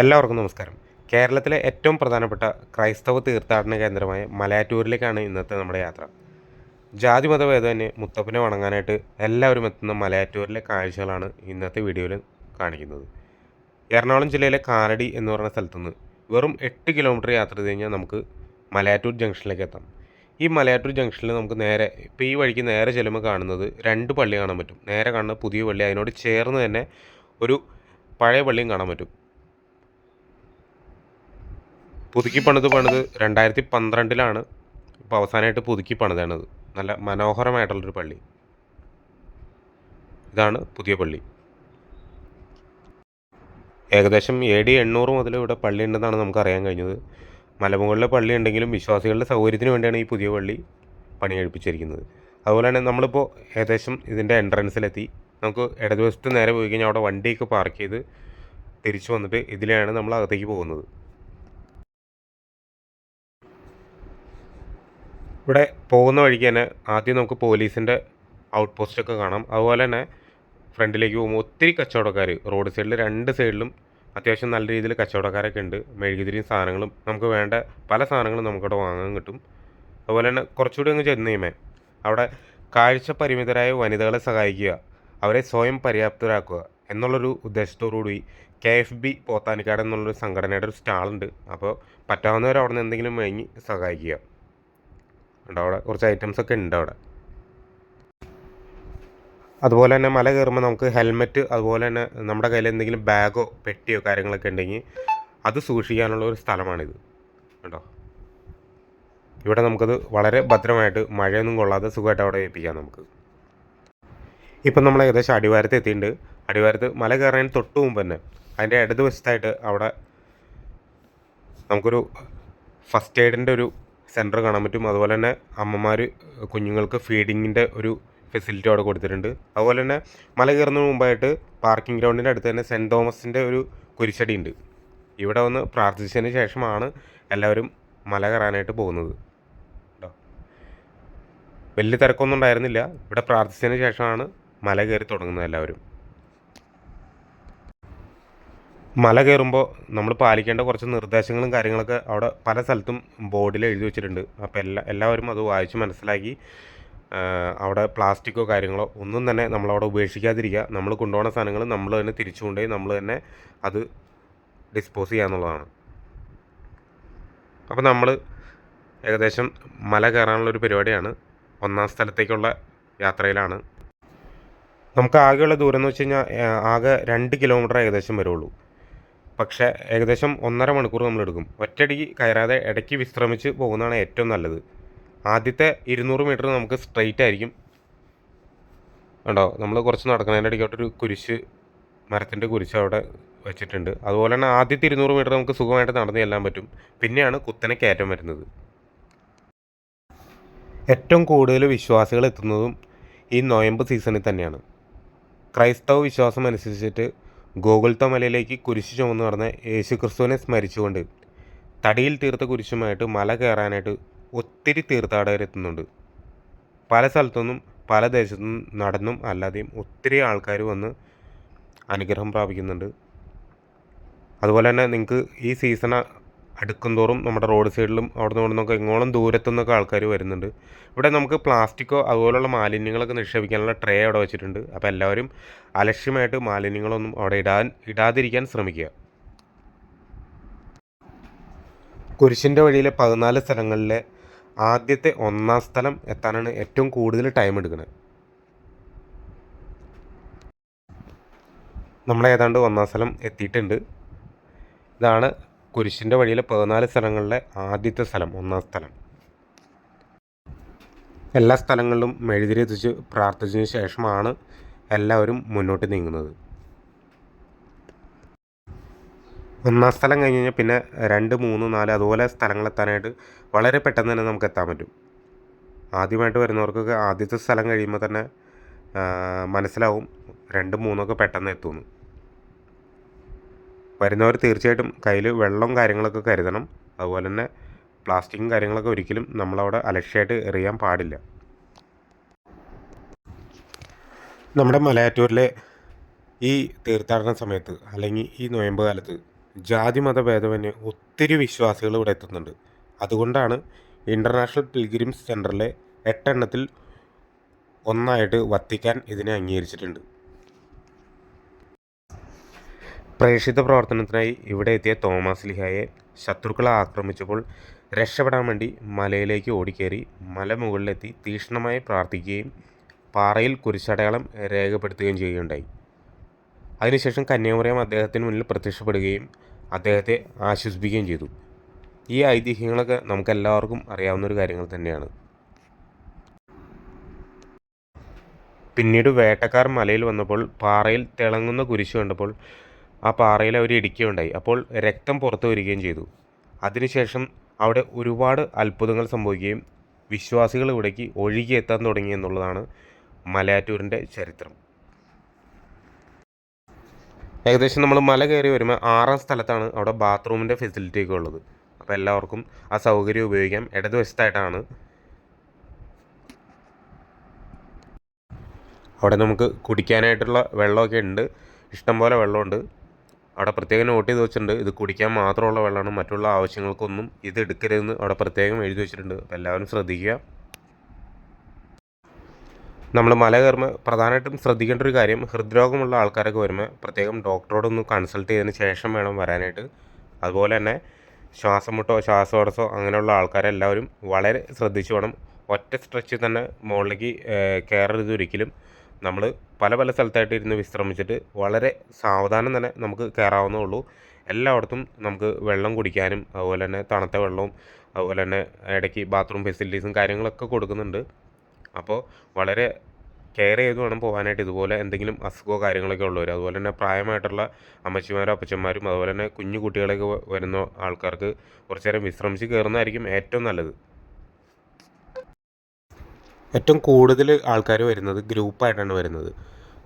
എല്ലാവർക്കും നമസ്കാരം. കേരളത്തിലെ ഏറ്റവും പ്രധാനപ്പെട്ട ക്രൈസ്തവ തീർത്ഥാടന കേന്ദ്രമായ മലയാറ്റൂരിലേക്കാണ് ഇന്നത്തെ നമ്മുടെ യാത്ര. ജാതി മതഭേദമന്യേ മുത്തപ്പനെ വണങ്ങാനായിട്ട് എല്ലാവരും എത്തുന്ന മലയാറ്റൂരിലെ കാഴ്ചകളാണ് ഇന്നത്തെ വീഡിയോയിൽ കാണിക്കുന്നത്. എറണാകുളം ജില്ലയിലെ കാലടി എന്ന് പറയുന്ന സ്ഥലത്തുനിന്ന് വെറും എട്ട് കിലോമീറ്റർ യാത്ര ചെയ്ത് കഴിഞ്ഞാൽ നമുക്ക് മലയാറ്റൂർ ജംഗ്ഷനിലേക്ക് എത്താം. ഈ മലയാറ്റൂർ ജംഗ്ഷനിൽ നമുക്ക് നേരെ ഇപ്പോൾ ഈ വഴിക്ക് നേരെ ചെല്ലുമ്പോൾ കാണുന്നത് രണ്ട് പള്ളി കാണാൻ പറ്റും. നേരെ കാണുന്ന പുതിയ പള്ളി അതിനോട് ചേർന്ന് തന്നെ ഒരു പഴയ പള്ളിയും കാണാൻ പറ്റും. പുതുക്കി പണിത് പണിത് രണ്ടായിരത്തി പന്ത്രണ്ടിലാണ് ഇപ്പോൾ അവസാനമായിട്ട് പുതുക്കി പണിതാണത്. നല്ല മനോഹരമായിട്ടുള്ളൊരു പള്ളി. ഇതാണ് പുതിയ പള്ളി. ഏകദേശം എ ഡി എണ്ണൂറ് മുതൽ ഇവിടെ പള്ളി ഉണ്ടെന്നാണ് നമുക്ക് അറിയാൻ കഴിഞ്ഞത്. മലമുകളിലെ പള്ളി ഉണ്ടെങ്കിലും വിശ്വാസികളുടെ സൗകര്യത്തിന് വേണ്ടിയാണ് ഈ പുതിയ പള്ളി പണി കഴിപ്പിച്ചിരിക്കുന്നത് അതുപോലെ തന്നെ നമ്മളിപ്പോൾ ഏകദേശം ഇതിന്റെ എൻട്രൻസിലെത്തി. നമുക്ക് ഇടതുവശത്ത് നേരെ പോയി കഴിഞ്ഞാൽ അവിടെ വണ്ടിയൊക്കെ പാർക്ക് ചെയ്ത് തിരിച്ചു വന്നിട്ട് ഇതിലാണ് നമ്മൾ അകത്തേക്ക് പോകുന്നത്. ഇവിടെ പോകുന്ന വഴിക്ക് തന്നെ ആദ്യം നമുക്ക് പോലീസിന്റെ ഔട്ട് പോസ്റ്റൊക്കെ കാണാം. അതുപോലെ തന്നെ ഫ്രണ്ടിലേക്ക് പോകുമ്പോൾ ഒത്തിരി കച്ചവടക്കാർ റോഡ് സൈഡിൽ രണ്ട് സൈഡിലും അത്യാവശ്യം നല്ല രീതിയിൽ കച്ചവടക്കാരൊക്കെ ഉണ്ട്. മെഴുകുതിരിയും സാധനങ്ങളും നമുക്ക് വേണ്ട പല സാധനങ്ങളും നമുക്കവിടെ വാങ്ങാൻ കിട്ടും. അതുപോലെ തന്നെ കുറച്ചുകൂടി അങ്ങ് ചെന്ന് കഴിയുമ്പോൾ അവിടെ കാഴ്ച പരിമിതരായ വനിതകളെ സഹായിക്കുക അവരെ സ്വയം പര്യാപ്തരാക്കുക എന്നുള്ളൊരു ഉദ്ദേശത്തോടുകൂടി കെ എഫ് ബി പോത്താനിക്കാട് എന്നുള്ളൊരു സംഘടനയുടെ ഒരു സ്റ്റാളുണ്ട്. അപ്പോൾ പറ്റാവുന്നവർ അവിടെ നിന്ന് എന്തെങ്കിലും വാങ്ങി സഹായിക്കുക. ഉണ്ട് അവിടെ? കുറച്ച് ഐറ്റംസ് ഒക്കെ ഉണ്ട് അവിടെ. അതുപോലെ തന്നെ മല കയറുമ്പോൾ നമുക്ക് ഹെൽമെറ്റ് അതുപോലെ തന്നെ നമ്മുടെ കയ്യിൽ എന്തെങ്കിലും ബാഗോ പെട്ടിയോ കാര്യങ്ങളൊക്കെ ഉണ്ടെങ്കിൽ അത് സൂക്ഷിക്കാനുള്ള ഒരു സ്ഥലമാണിത്. കേട്ടോ ഇവിടെ നമുക്കത് വളരെ ഭദ്രമായിട്ട് മഴയൊന്നും കൊള്ളാതെ സുഖമായിട്ട് അവിടെ ഏൽപ്പിക്കാം നമുക്ക്. ഇപ്പം നമ്മൾ ഏകദേശം അടിവാരത്ത് എത്തിയിട്ടുണ്ട്. അടിവാരത്ത് മല കയറാൻ തൊട്ട് മുമ്പ് തന്നെ അതിന്റെ ഇടതുവശത്തായിട്ട് അവിടെ നമുക്കൊരു ഫസ്റ്റ് എയ്ഡിന്റെ ഒരു സെന്റർ കാണാൻ പറ്റും. അതുപോലെ തന്നെ അമ്മമാർ കുഞ്ഞുങ്ങൾക്ക് ഫീഡിങ്ങിന്റെ ഒരു ഫെസിലിറ്റി അവിടെ കൊടുത്തിട്ടുണ്ട്. അതുപോലെ തന്നെ മല കയറുന്നതിന് മുമ്പായിട്ട് പാർക്കിംഗ് ഗ്രൗണ്ടിന്റെ അടുത്ത് തന്നെ സെന്റ് തോമസിന്റെ ഒരു കുരിശടി ഉണ്ട്. ഇവിടെ വന്ന് പ്രാർത്ഥിച്ചതിന് ശേഷമാണ് എല്ലാവരും മല കയറാനായിട്ട് പോകുന്നത്. കേട്ടോ വലിയ തിരക്കൊന്നും ഉണ്ടായിരുന്നില്ല. ഇവിടെ പ്രാർത്ഥിച്ചതിന് ശേഷമാണ് മല കയറി തുടങ്ങുന്നത് എല്ലാവരും. മല കയറുമ്പോൾ നമ്മൾ പാലിക്കേണ്ട കുറച്ച് നിർദ്ദേശങ്ങളും കാര്യങ്ങളൊക്കെ അവിടെ പല സ്ഥലത്തും ബോർഡിൽ എഴുതി വെച്ചിട്ടുണ്ട്. അപ്പോൾ എല്ലാ എല്ലാവരും അത് വായിച്ച് മനസ്സിലാക്കി. അവിടെ പ്ലാസ്റ്റിക്കോ കാര്യങ്ങളോ ഒന്നും തന്നെ നമ്മളവിടെ ഉപേക്ഷിക്കാതിരിക്കുക. നമ്മൾ കൊണ്ടുപോകുന്ന സാധനങ്ങൾ നമ്മൾ തന്നെ തിരിച്ചു കൊണ്ടുപോയി നമ്മൾ തന്നെ അത് ഡിസ്പോസ് ചെയ്യുക എന്നുള്ളതാണ്. അപ്പോൾ നമ്മൾ ഏകദേശം മല കയറാനുള്ളൊരു പരിപാടിയാണ്. ഒന്നാം സ്ഥലത്തേക്കുള്ള യാത്രയിലാണ്. നമുക്ക് ആകെയുള്ള ദൂരം എന്ന് വെച്ച് കഴിഞ്ഞാൽ ആകെ രണ്ട് കിലോമീറ്റർ ഏകദേശം വരുള്ളൂ പക്ഷേ ഏകദേശം ഒന്നര മണിക്കൂർ നമ്മൾ എടുക്കും ഒറ്റയടിക്ക് കയറാതെ ഇടയ്ക്ക് വിശ്രമിച്ച് പോകുന്നതാണ് ഏറ്റവും നല്ലത്. ആദ്യത്തെ ഇരുന്നൂറ് മീറ്റർ നമുക്ക് സ്ട്രെയിറ്റ് ആയിരിക്കും. ഉണ്ടോ നമ്മൾ കുറച്ച് നടക്കുന്നതിന്റെ ഇടയ്ക്കോട്ടൊരു കുരിശ് മരത്തിന്റെ കുരിശ് അവിടെ വെച്ചിട്ടുണ്ട്. അതുപോലെ തന്നെ ആദ്യത്തെ ഇരുന്നൂറ് മീറ്റർ നമുക്ക് സുഖമായിട്ട് നടന്നു ചെല്ലാൻ പറ്റും. പിന്നെയാണ് കുത്തനെ കയറ്റം വരുന്നത്. ഏറ്റവും കൂടുതൽ വിശ്വാസികൾ എത്തുന്നതും ഈ നോയമ്പ് സീസണിൽ തന്നെയാണ്. ക്രൈസ്തവ വിശ്വാസം അനുസരിച്ചിട്ട് ഗോകുൽത്ത മലയിലേക്ക് കുരിശ് ചുമന്ന് നടന്ന യേശു ക്രിസ്തുവിനെ സ്മരിച്ചുകൊണ്ട് തടിയിൽ തീർത്ത കുരിശുമായിട്ട് മല കയറാനായിട്ട് ഒത്തിരി തീർത്ഥാടകർ എത്തുന്നുണ്ട്. പല സ്ഥലത്തുനിന്നും പല ദേശത്തുനിന്നും നടന്നും അല്ലാതെയും ഒത്തിരി ആൾക്കാർ വന്ന് അനുഗ്രഹം പ്രാപിക്കുന്നുണ്ട്. അതുപോലെ തന്നെ നിങ്ങൾക്ക് ഈ സീസൺ അടുക്കുംതോറും നമ്മുടെ റോഡ് സൈഡിലും അവിടെ നിന്ന് നിന്നൊക്കെ ഇങ്ങോളം ദൂരത്തു നിന്നൊക്കെ ആൾക്കാർ വരുന്നുണ്ട്. ഇവിടെ നമുക്ക് പ്ലാസ്റ്റിക്കോ അതുപോലുള്ള മാലിന്യങ്ങളൊക്കെ നിക്ഷേപിക്കാനുള്ള ട്രേ അവിടെ വെച്ചിട്ടുണ്ട്. അപ്പോൾ എല്ലാവരും അലക്ഷ്യമായിട്ട് മാലിന്യങ്ങളൊന്നും അവിടെ ഇടാൻ ഇടാതിരിക്കാൻ ശ്രമിക്കുക. കുരിശിന്റെ വഴിയിലെ പതിനാല് സ്ഥലങ്ങളിലെ ആദ്യത്തെ ഒന്നാം സ്ഥലം എത്താനാണ് ഏറ്റവും കൂടുതൽ ടൈം എടുക്കുന്നത്. നമ്മൾ ഏതാണ്ട് ഒന്നാം സ്ഥലം എത്തിയിട്ടുണ്ട്. ഇതാണ് കുരിശിന്റെ വഴിയിലെ പതിനാല് സ്ഥലങ്ങളിലെ ആദ്യത്തെ സ്ഥലം ഒന്നാം സ്ഥലം. എല്ലാ സ്ഥലങ്ങളിലും മെഴുതിരി എത്തിച്ച് പ്രാർത്ഥിച്ചതിന് ശേഷമാണ് എല്ലാവരും മുന്നോട്ട് നീങ്ങുന്നത്. ഒന്നാം സ്ഥലം കഴിഞ്ഞ് കഴിഞ്ഞാൽ പിന്നെ രണ്ട് മൂന്ന് നാല് അതുപോലെ സ്ഥലങ്ങളെത്താനായിട്ട് വളരെ പെട്ടെന്ന് തന്നെ നമുക്ക് എത്താൻ പറ്റും. ആദ്യമായിട്ട് വരുന്നവർക്കൊക്കെ ആദ്യത്തെ സ്ഥലം കഴിയുമ്പോൾ തന്നെ മനസ്സിലാവും രണ്ട് മൂന്നൊക്കെ പെട്ടെന്ന് എത്തുമെന്ന്. വരുന്നവർ തീർച്ചയായിട്ടും കയ്യിൽ വെള്ളവും കാര്യങ്ങളൊക്കെ കരുതണം. അതുപോലെ തന്നെ പ്ലാസ്റ്റിക്കും കാര്യങ്ങളൊക്കെ ഒരിക്കലും നമ്മളവിടെ അലക്ഷ്യമായിട്ട് എറിയാൻ പാടില്ല. നമ്മുടെ മലയാറ്റൂരിലെ ഈ തീർത്ഥാടന സമയത്ത് അല്ലെങ്കിൽ ഈ നോയമ്പ് കാലത്ത് ജാതി മത ഭേദമന്യേ ഒത്തിരി വിശ്വാസികൾ ഇവിടെ എത്തുന്നുണ്ട്. അതുകൊണ്ടാണ് ഇന്റർനാഷണൽ പിൽഗ്രിംസ് സെന്ററിലെ എട്ടെണ്ണത്തിൽ ഒന്നായിട്ട് വത്തിക്കാൻ ഇതിനെ അംഗീകരിച്ചിട്ടുണ്ട്. പ്രേക്ഷിത പ്രവർത്തനത്തിനായി ഇവിടെ എത്തിയ തോമസ് ലിഹായെ ശത്രുക്കളെ ആക്രമിച്ചപ്പോൾ രക്ഷപ്പെടാൻ വേണ്ടി മലയിലേക്ക് ഓടിക്കേറി മലമുകളിലെത്തി തീക്ഷ്ണമായി പ്രാർത്ഥിക്കുകയും പാറയിൽ കുരിശടയാളം രേഖപ്പെടുത്തുകയും ചെയ്യുകയുണ്ടായി. അതിനുശേഷം കന്യാകുമാരിയും അദ്ദേഹത്തിന് മുന്നിൽ പ്രത്യക്ഷപ്പെടുകയും അദ്ദേഹത്തെ ആശ്വസിപ്പിക്കുകയും ചെയ്തു. ഈ ഐതിഹ്യങ്ങളൊക്കെ നമുക്കെല്ലാവർക്കും അറിയാവുന്ന ഒരു കാര്യങ്ങൾ തന്നെയാണ്. പിന്നീട് വേട്ടക്കാർ മലയിൽ വന്നപ്പോൾ പാറയിൽ തിളങ്ങുന്ന കുരിശ് കണ്ടപ്പോൾ ആ പാറയിൽ അവർ ഇടിക്കുകയുണ്ടായി അപ്പോൾ രക്തം പുറത്തു വരികയും ചെയ്തു. അതിനുശേഷം അവിടെ ഒരുപാട് അത്ഭുതങ്ങൾ സംഭവിക്കുകയും വിശ്വാസികൾ ഇവിടേക്ക് ഒഴുകിയെത്താൻ തുടങ്ങി എന്നുള്ളതാണ് മലയാറ്റൂരിന്റെ ചരിത്രം. ഏകദേശം നമ്മൾ മല കയറി വരുമ്പോൾ ആറാം സ്ഥലത്താണ് അവിടെ ബാത്റൂമിന്റെ ഫെസിലിറ്റി ഒക്കെ ഉള്ളത്. അപ്പോൾ എല്ലാവർക്കും ആ സൗകര്യം ഉപയോഗിക്കാം. ഇടതുവശത്തായിട്ടാണ്. അവിടെ നമുക്ക് കുടിക്കാനായിട്ടുള്ള വെള്ളമൊക്കെ ഉണ്ട്. ഇഷ്ടംപോലെ വെള്ളമുണ്ട്. അവിടെ പ്രത്യേകം നോട്ട് ചെയ്ത് വെച്ചിട്ടുണ്ട്. ഇത് കുടിക്കാൻ മാത്രമുള്ള വെള്ളമാണ്. മറ്റുള്ള ആവശ്യങ്ങൾക്കൊന്നും ഇത് എടുക്കരുതെന്ന് അവിടെ പ്രത്യേകം എഴുതി വെച്ചിട്ടുണ്ട്. അപ്പോൾ എല്ലാവരും ശ്രദ്ധിക്കുക. നമ്മൾ മല കയറുമ്പോൾ പ്രധാനമായിട്ടും ശ്രദ്ധിക്കേണ്ട ഒരു കാര്യം ഹൃദ്രോഗമുള്ള ആൾക്കാരൊക്കെ വരുമ്പോൾ പ്രത്യേകം ഡോക്ടറോടൊന്ന് കൺസൾട്ട് ചെയ്തതിന് ശേഷം വേണം വരാനായിട്ട്. അതുപോലെ തന്നെ ശ്വാസമുട്ടോ മുട്ടോ ശ്വാസതടസ്സമോ അങ്ങനെയുള്ള ആൾക്കാരെല്ലാവരും വളരെ ശ്രദ്ധിച്ചു വേണം. ഒറ്റ സ്ട്രെച്ചിൽ തന്നെ മുകളിലേക്ക് കയറരുത് ഒരിക്കലും. നമ്മൾ പല പല സ്ഥലത്തായിട്ട് ഇരുന്ന് വിശ്രമിച്ചിട്ട് വളരെ സാവധാനം തന്നെ നമുക്ക് കയറാവുന്നേ ഉള്ളൂ. എല്ലായിടത്തും നമുക്ക് വെള്ളം കുടിക്കാനും അതുപോലെ തന്നെ തണുത്ത വെള്ളവും അതുപോലെ തന്നെ ഇടയ്ക്ക് ബാത്റൂം ഫെസിലിറ്റീസും കാര്യങ്ങളൊക്കെ കൊടുക്കുന്നുണ്ട്. അപ്പോൾ വളരെ കെയർ ചെയ്ത് വേണം പോകാനായിട്ട് ഇതുപോലെ എന്തെങ്കിലും അസുഖമോ കാര്യങ്ങളൊക്കെ ഉള്ളവർ അതുപോലെ തന്നെ പ്രായമായിട്ടുള്ള അമ്മച്ചിമാരും അപ്പച്ചന്മാരും അതുപോലെ തന്നെ കുഞ്ഞു കുട്ടികളൊക്കെ വരുന്ന ആൾക്കാർക്ക് കുറച്ച് നേരം വിശ്രമിച്ച് കയറുന്നതായിരിക്കും ഏറ്റവും നല്ലത്. ഏറ്റവും കൂടുതൽ ആൾക്കാർ വരുന്നത് ഗ്രൂപ്പായിട്ടാണ് വരുന്നത്.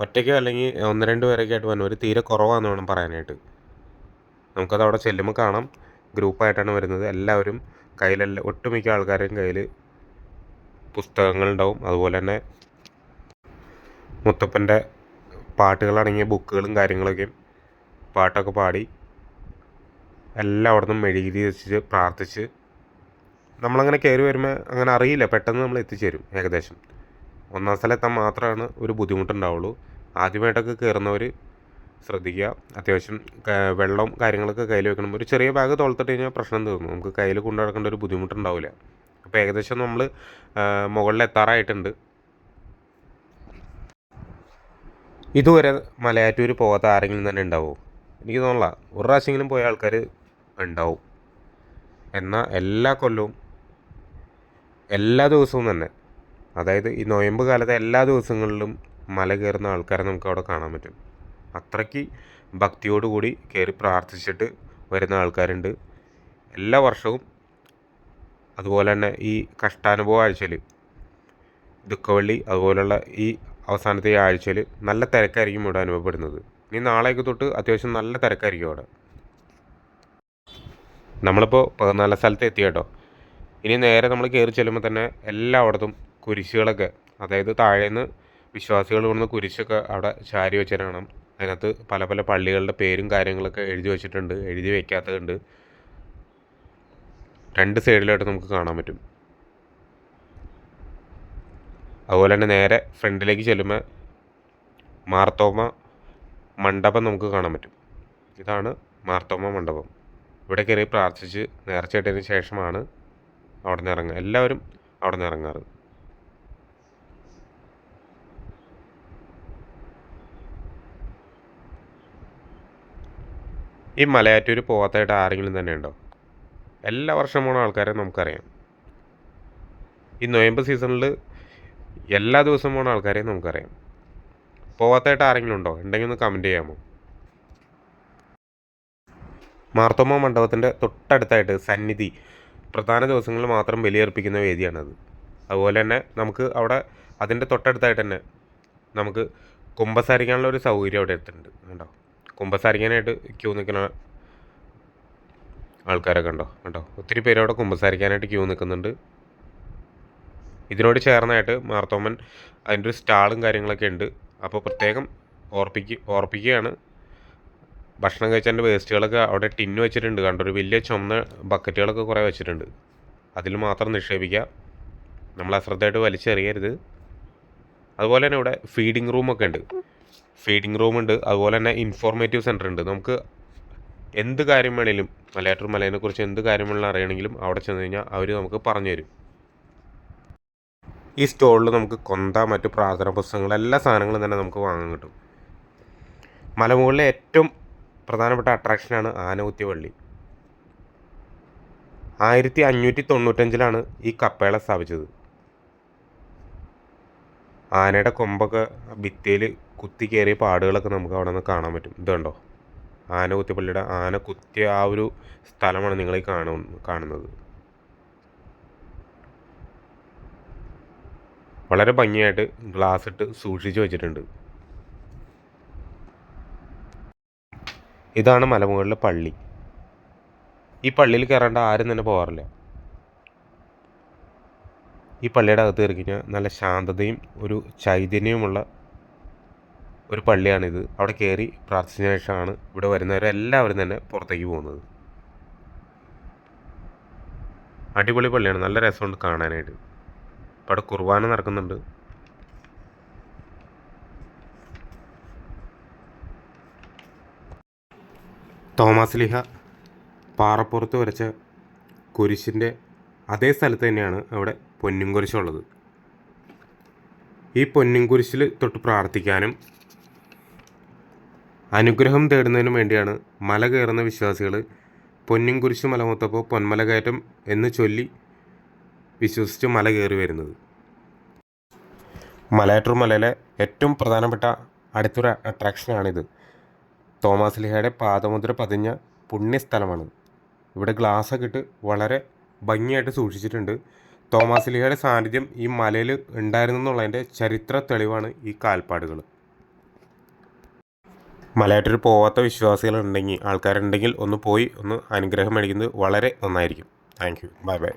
ഒറ്റയ്ക്കോ അല്ലെങ്കിൽ ഒന്ന് രണ്ട് പേരൊക്കെ ആയിട്ട് വന്നവർ തീരെ കുറവാണെന്ന് വേണം പറയാനായിട്ട്. നമുക്കത് അവിടെ ചെല്ലുമ്പോൾ കാണാം. ഗ്രൂപ്പായിട്ടാണ് വരുന്നത്. എല്ലാവരും കയ്യിലെല്ലാം ഒട്ടുമിക്ക ആൾക്കാരുടെയും കയ്യിൽ പുസ്തകങ്ങളുണ്ടാവും. അതുപോലെ തന്നെ മുത്തപ്പന്റെ പാട്ടുകളടങ്ങിയ ബുക്കുകളും കാര്യങ്ങളൊക്കെയും പാട്ടൊക്കെ പാടി എല്ലാം അവിടെ നിന്ന് മെഴുകി വെച്ച് പ്രാർത്ഥിച്ച് നമ്മളങ്ങനെ കയറി വരുമ്പോൾ അങ്ങനെ അറിയില്ല. പെട്ടെന്ന് നമ്മൾ എത്തിച്ചേരും ഏകദേശം. ഒന്നാം സ്ഥലത്തെത്താൻ മാത്രമാണ് ഒരു ബുദ്ധിമുട്ടുണ്ടാവുള്ളൂ. ആദ്യമായിട്ടൊക്കെ കയറുന്നവർ ശ്രദ്ധിക്കുക. അത്യാവശ്യം വെള്ളവും കാര്യങ്ങളൊക്കെ കയ്യിൽ വെക്കണം ഒരു ചെറിയ ബാഗ് തോളത്തിട്ട് കഴിഞ്ഞാൽ പ്രശ്നം തീർന്നു. നമുക്ക് കയ്യിൽ കൊണ്ടു നടക്കേണ്ട ഒരു ബുദ്ധിമുട്ടുണ്ടാവില്ല അപ്പോൾ ഏകദേശം നമ്മൾ മുകളിൽ എത്താറായിട്ടുണ്ട്. ഇതുവരെ മലയാറ്റൂർ പോകാത്ത ആരെങ്കിലും തന്നെ ഉണ്ടാവുമോ എനിക്ക് തോന്നില്ല ഒരു പ്രാവശ്യമെങ്കിലും പോയ ആൾക്കാർ ഉണ്ടാവും. എന്നാൽ എല്ലാ കൊല്ലവും എല്ലാ ദിവസവും തന്നെ. അതായത് ഈ നൊയമ്പ് കാലത്തെ എല്ലാ ദിവസങ്ങളിലും മല കയറുന്ന ആൾക്കാരെ നമുക്ക് അവിടെ കാണാൻ പറ്റും. അത്രയ്ക്ക് ഭക്തിയോടുകൂടി കയറി പ്രാർത്ഥിച്ചിട്ട് വരുന്ന ആൾക്കാരുണ്ട്. എല്ലാ വർഷവും അതുപോലെ തന്നെ ഈ കഷ്ടാനുഭവ ആഴ്ചയിൽ ദുഃഖവള്ളി അതുപോലുള്ള ഈ അവസാനത്തെ ആഴ്ചയിൽ നല്ല തിരക്കായിരിക്കും ഇവിടെ അനുഭവപ്പെടുന്നത്. ഇനി നാളേക്ക് തൊട്ട് അത്യാവശ്യം നല്ല തിരക്കായിരിക്കും അവിടെ. നമ്മളിപ്പോൾ പതിനാല് സ്ഥലത്ത് എത്തി കേട്ടോ ഇനി നേരെ നമ്മൾ കയറി ചെല്ലുമ്പോൾ തന്നെ എല്ലായിടത്തും കുരിശുകളൊക്കെ അതായത് താഴേന്ന് വിശ്വാസികൾ കൊണ്ടുവന്ന കുരിശൊക്കെ അവിടെ ചാരി വെച്ചാൽ കാണാം അതിനകത്ത് പല പല പള്ളികളുടെ പേരും കാര്യങ്ങളൊക്കെ എഴുതി വെച്ചിട്ടുണ്ട് എഴുതി വയ്ക്കാത്തതുണ്ട് രണ്ട് സൈഡിലായിട്ട് നമുക്ക് കാണാൻ പറ്റും. അതുപോലെ തന്നെ നേരെ ഫ്രണ്ടിലേക്ക് ചെല്ലുമ്പോൾ മാർത്തോമ മണ്ഡപം നമുക്ക് കാണാൻ പറ്റും. ഇതാണ് മാർത്തോമ മണ്ഡപം. ഇവിടെ കയറി പ്രാർത്ഥിച്ച് നേർച്ചയിട്ടതിന് ശേഷമാണ് അവിടെ നിന്ന് ഇറങ്ങുക. എല്ലാവരും അവിടെ നിന്ന് ഇറങ്ങാറ്. ഈ മലയാറ്റൂർ പോകാത്തതായിട്ട് ആരെങ്കിലും തന്നെ ഉണ്ടോ? എല്ലാ വർഷം പോണ ആൾക്കാരെ നമുക്കറിയാം. ഈ നൊയമ്പ് സീസണിൽ എല്ലാ ദിവസവും പോണ ആൾക്കാരെ നമുക്കറിയാം. പോകാത്തതായിട്ട് ആരെങ്കിലും ഉണ്ടോ? ഉണ്ടെങ്കിൽ ഒന്ന് കമന്റ് ചെയ്യാമോ? മാർത്തോമ മണ്ഡപത്തിന്റെ തൊട്ടടുത്തായിട്ട് സന്നിധി പ്രധാന ദിവസങ്ങളിൽ മാത്രം ബലിയർപ്പിക്കുന്ന വേദിയാണത്. അതുപോലെ തന്നെ നമുക്ക് അവിടെ അതിന്റെ തൊട്ടടുത്തായിട്ട് തന്നെ നമുക്ക് കുമ്പസാരിക്കാനുള്ള ഒരു സൗകര്യം അവിടെ എത്തുന്നുണ്ട് കണ്ടോ? കുമ്പസാരിക്കാനായിട്ട് ക്യൂ നിൽക്കുന്ന ആൾക്കാരൊക്കെ ഉണ്ടോ കണ്ടോ? ഒത്തിരി പേര് അവിടെ കുമ്പസാരിക്കാനായിട്ട് ക്യൂ നിൽക്കുന്നുണ്ട്. ഇതിനോട് ചേർന്നായിട്ട് മാർത്തോമൻ അതിന്റെ ഒരു സ്റ്റാളും കാര്യങ്ങളൊക്കെ ഉണ്ട്. അപ്പോൾ പ്രത്യേകം ഓർപ്പിക്കുക ഓർപ്പിക്കുകയാണ്. ഭക്ഷണം കഴിച്ചതിന്റെ വേസ്റ്റുകളൊക്കെ അവിടെ ടിന്ന് വെച്ചിട്ടുണ്ട് കണ്ടോ? ഒരു വലിയ ചുമന്ന ബക്കറ്റുകളൊക്കെ കുറേ വെച്ചിട്ടുണ്ട്. അതിൽ മാത്രം നിക്ഷേപിക്കുക. നമ്മൾ അശ്രദ്ധമായിട്ട് വലിച്ചെറിയരുത്. അതുപോലെ തന്നെ ഇവിടെ ഫീഡിങ് റൂമൊക്കെ ഉണ്ട്. ഫീഡിങ് റൂമുണ്ട് അതുപോലെ തന്നെ ഇൻഫോർമേറ്റീവ് സെന്റർ ഉണ്ട്. നമുക്ക് എന്ത് കാര്യം വേണേലും മലയാറ്റൂർ മലയെക്കുറിച്ച് എന്ത് കാര്യം വേണമെങ്കിലും അറിയണമെങ്കിലും അവിടെ ചെന്ന് കഴിഞ്ഞാൽ അവർ നമുക്ക് പറഞ്ഞു തരും. ഈ സ്റ്റോളിൽ നമുക്ക് കൊന്ത മറ്റു പ്രാർത്ഥന പുസ്തകങ്ങൾ എല്ലാ സാധനങ്ങളും തന്നെ നമുക്ക് വാങ്ങാൻ കിട്ടും. മലമുകളിലെ ഏറ്റവും പ്രധാനപ്പെട്ട അട്രാക്ഷനാണ് ആനകുത്തിവള്ളി ആയിരത്തി അഞ്ഞൂറ്റി തൊണ്ണൂറ്റഞ്ചിലാണ് ഈ കപ്പേള സ്ഥാപിച്ചത്. ആനയുടെ കൊമ്പൊക്കെ ഭിത്തിയിൽ കുത്തി കയറിയ പാടുകളൊക്കെ നമുക്ക് അവിടെ നിന്ന് കാണാൻ പറ്റും. ഇതുണ്ടോ ആന കുത്തിയ പള്ളിയുടെ ആന കുത്തിയ ആ ഒരു സ്ഥലമാണ് നിങ്ങൾ ഈ കാണു കാണുന്നത്. വളരെ ഭംഗിയായിട്ട് ഗ്ലാസ് ഇട്ട് സൂക്ഷിച്ച് വെച്ചിട്ടുണ്ട്. ഇതാണ് മലമുകളിലെ പള്ളി. ഈ പള്ളിയിൽ കയറേണ്ട ആരും തന്നെ പോകാറില്ല ഈ പള്ളിയുടെ അകത്ത് കയറി കഴിഞ്ഞാൽ നല്ല ശാന്തതയും ഒരു ചൈതന്യവുമുള്ള ഒരു പള്ളിയാണിത്. അവിടെ കയറി പ്രാർത്ഥിച്ചതിന് ശേഷമാണ് ഇവിടെ വരുന്നവരെല്ലാവരും തന്നെ പുറത്തേക്ക് പോകുന്നത്. അടിപൊളി പള്ളിയാണ്. നല്ല രസമുണ്ട് കാണാനായിട്ട്. അവിടെ കുർബാന നടക്കുന്നുണ്ട്. തോമസ് ലിഹ പാറപ്പുറത്ത് വരച്ച കുരിശിന്റെ അതേ സ്ഥലത്ത് തന്നെയാണ് അവിടെ പൊന്നും കുരിശുള്ളത്. ഈ പൊന്നും കുരിശിൽ തൊട്ട് പ്രാർത്ഥിക്കാനും അനുഗ്രഹം തേടുന്നതിനും വേണ്ടിയാണ് മല കയറുന്ന വിശ്വാസികൾ പൊന്നും കുരിശ് മലമൊത്തപ്പോൾ പൊന്മല കയറ്റം എന്ന് ചൊല്ലി വിശ്വസിച്ച് മല കയറി വരുന്നത്. മലയാറ്റൂർ മലയിലെ ഏറ്റവും പ്രധാനപ്പെട്ട അടുത്തൊരു അട്രാക്ഷനാണിത് തോമാസ് ലിഹയുടെ പാദമുദ്ര പതിഞ്ഞ പുണ്യസ്ഥലമാണ്. ഇവിടെ ഗ്ലാസ്സൊക്കെ ഇട്ട് വളരെ ഭംഗിയായിട്ട് സൂക്ഷിച്ചിട്ടുണ്ട്. തോമാസ് ലിഹയുടെ സാന്നിധ്യം ഈ മലയിൽ ഉണ്ടായിരുന്നു എന്നുള്ളതിന്റെ ചരിത്ര തെളിവാണ് ഈ കാൽപ്പാടുകൾ. മലയാറ്റൂർ പോവാത്ത വിശ്വാസികളുണ്ടെങ്കിൽ ആൾക്കാരുണ്ടെങ്കിൽ ഒന്ന് പോയി ഒന്ന് അനുഗ്രഹം മേടിക്കുന്നത് വളരെ നന്നായിരിക്കും. Thank you. Bye bye.